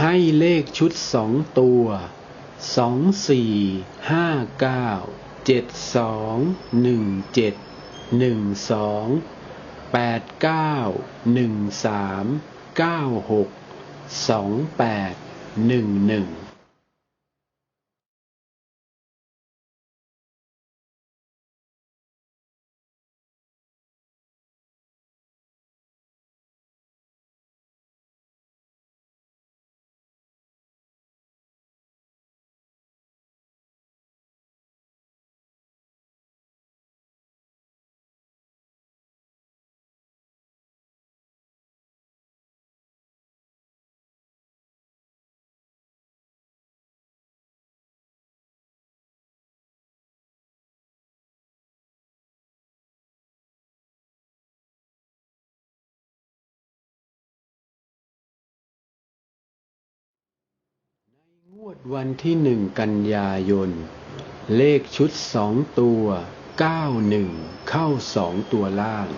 ให้เลขชุดสองตัวสองสี่ห้าเก้าเจ็ดสองหนึ่งเจ็ดหนึ่งสองแปดเก้าหนึ่งสามเก้าหกสองแปดหนึ่งหนึ่ง งวดวันที่หนึ่งกันยายน เลขชุดสองตัวเก้าหนึ่งเข้าสองตัวล่าง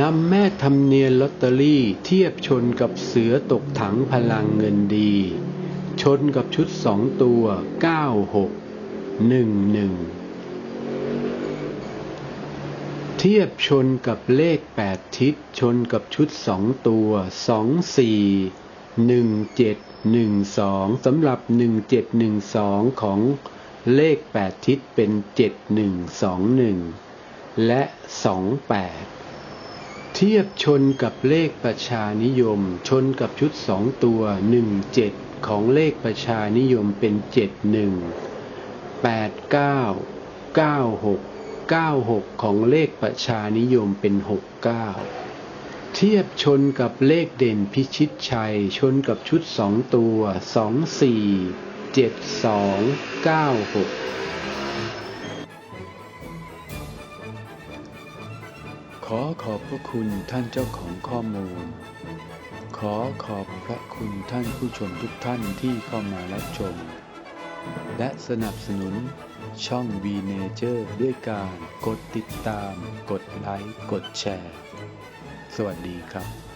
นำแม่ทำเนียนลอตเตอรี่เทียบชนกับเสือตกถังพลังเงินดี ชนกับชุดสองตัวเก้าหกหนึ่งหนึ่งเทียบชนกับเลขแปดทิศชนกับชุดสองตัวส องสี่หนึ่งเจ็ดหนึ่งสองสำหรับหนึ่งเจ็ดหนึ่งสองของเลขแปดทิศเป็นเจ็ดหนึ่งสองหนึ่งและสองแปดเทียบชนกับเลขประชานิยม ชนกับชุดสองตัวหนึ่งเจ็ดของเลขประชานิยมเป็นเจ็ดหนึ่งแปดเก้าเก้าหก96 ของเลขประชานิยมเป็น 69 เทียบชนกับเลขเด่นพิชิตชัย ชนกับชุด2ตัว24 72 96ขอขอบพระคุณท่านเจ้าของข้อมูล ขอขอบพระคุณท่านผู้ชมทุกท่านที่เข้ามารับชม และสนับสนุนช่อง V Nature ด้วยการกดติดตาม กดไลค์ กดแชร์ สวัสดีครับ